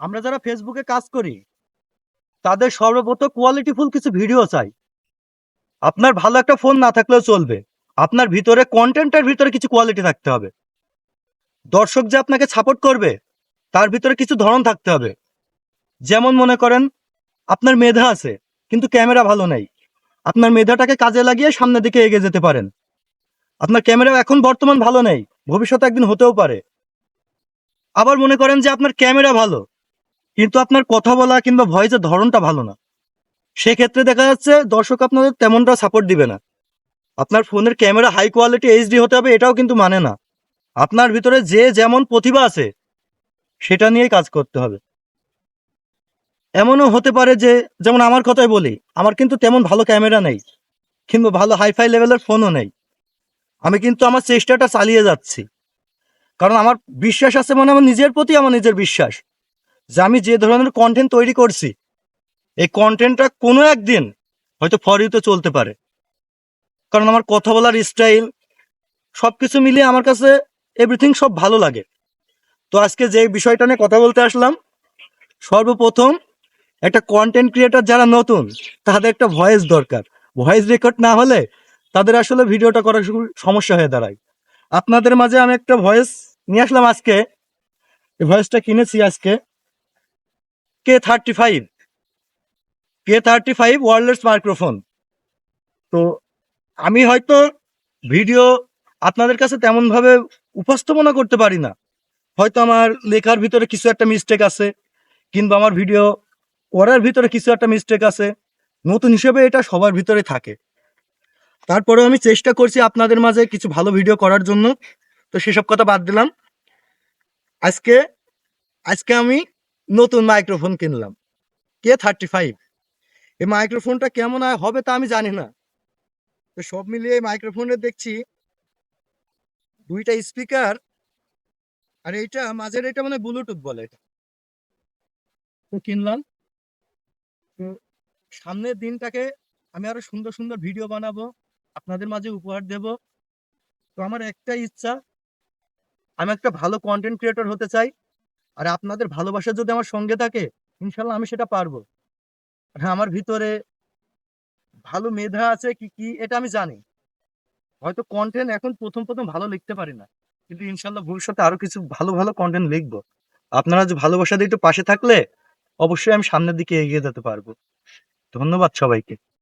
আমরা যারা ফেসবুকে কাজ করি, তাদের সর্বপ্রথম কোয়ালিটিফুল কিছু ভিডিও চাই। আপনার ভালো একটা ফোন না থাকলেও চলবে। আপনার ভিতরে কন্টেন্টের ভিতরে কিছু কোয়ালিটি থাকতে হবে। দর্শক যে আপনাকে সাপোর্ট করবে, তার ভিতরে কিছু ধরন থাকতে হবে। যেমন মনে করেন, আপনার মেধা আছে, কিন্তু ক্যামেরা ভালো নেই। আপনার মেধাটাকে কাজে লাগিয়ে সামনের দিকে এগিয়ে যেতে পারেন। আপনার ক্যামেরা এখন বর্তমান ভালো নেই, ভবিষ্যতে একদিন হতেও পারে। আবার মনে করেন যে আপনার ক্যামেরা ভালো কিন্তু আপনার কথা বলা কিংবা ভয়েসের ধরনটা ভালো না। সেক্ষেত্রে দেখা যাচ্ছে দর্শক আপনাদের তেমনটা সাপোর্ট দিবে না। আপনার ফোনের ক্যামেরা হাই কোয়ালিটি এইচডি হতে হবে এটাও কিন্তু মানে না। আপনার ভিতরে যে যেমন প্রতিভা আছে, সেটা নিয়েই কাজ করতে হবে। এমনও হতে পারে যে, যেমন আমার কথাই বলি, আমার কিন্তু তেমন ভালো ক্যামেরা নেই, কিংবা ভালো হাইফাই লেভেলের ফোনও নেই। আমি কিন্তু আমার চেষ্টাটা চালিয়ে যাচ্ছি। কারণ আমার বিশ্বাস আছে মানে আমার নিজের প্রতি আমার নিজের বিশ্বাস। যে আমি যে ধরনের কন্টেন্ট তৈরি করছি, এই কন্টেন্টটা কোনো একদিন হয়তো ফর ইউতে চলতে পারে। কারণ আমার কথা বলার স্টাইল সব কিছু মিলিয়ে আমার কাছে এভরিথিং সব ভালো লাগে। তো আজকে যে বিষয়টা নিয়ে কথা বলতে আসলাম, সর্বপ্রথম একটা কন্টেন্ট ক্রিয়েটার যারা নতুন, তাদের একটা ভয়েস দরকার। ভয়েস রেকর্ড না হলে তাদের আসলে ভিডিওটা করা খুব সমস্যা হয়ে দাঁড়ায়। আপনাদের মাঝে আমি একটা ভয়েস নিয়ে আসলাম আজকে। এই ভয়েসটা কিনেছি আজকে। K thirty five K thirty five wireless microphone তো আমি হয়তো ভিডিও আপনাদের কাছে তেমনভাবে উপস্থাপনা করতে পারি না। হয়তো আমার লেখার ভিতরে কিছু একটা মিস্টেক আছে, কিংবা আমার ভিডিও করার ভিতরে কিছু একটা মিস্টেক আছে। নতুন হিসেবে এটা সবার ভিতরে থাকে। তারপরে আমি চেষ্টা করছি আপনাদের মাঝে কিছু ভালো ভিডিও করার জন্য। তো সেসব কথা বাদ দিলাম। আজকে আজকে আমি নতুন মাইক্রোফোন কিনলাম। কে থার্টি ফাইভ এই মাইক্রোফোনটা কেমন হবে তা আমি জানি না। তো সব মিলিয়ে মাইক্রোফোনে দেখছি দুইটা স্পিকার আর এইটা মাঝের এটা মানে ব্লুটুথ বলে এটা। তো কিনলাম। তো সামনের দিনটাকে আমি আরও সুন্দর সুন্দর ভিডিও বানাবো, আপনাদের মাঝে উপহার দেব। তো আমার একটাই ইচ্ছা, আমি একটা ভালো কন্টেন্ট ক্রিয়েটর হতে চাই। আর আপনাদের ভালোবাসা যদি আমার সঙ্গে থাকে, ইনশাল্লাহ আমি সেটা পারব। হ্যাঁ আমার ভিতরে ভালো মেধা আছে কি কি এটা আমি জানি। হয়তো কন্টেন্ট এখন প্রথম প্রথম ভালো লিখতে পারি না। কিন্তু ইনশাল্লাহ ভবিষ্যতে আরও কিছু ভালো ভালো কন্টেন্ট লিখব। আপনারা যে ভালোবাসা দিয়ে একটু পাশে থাকলে অবশ্যই আমি সামনের দিকে এগিয়ে যেতে পারব। ধন্যবাদ সবাইকে।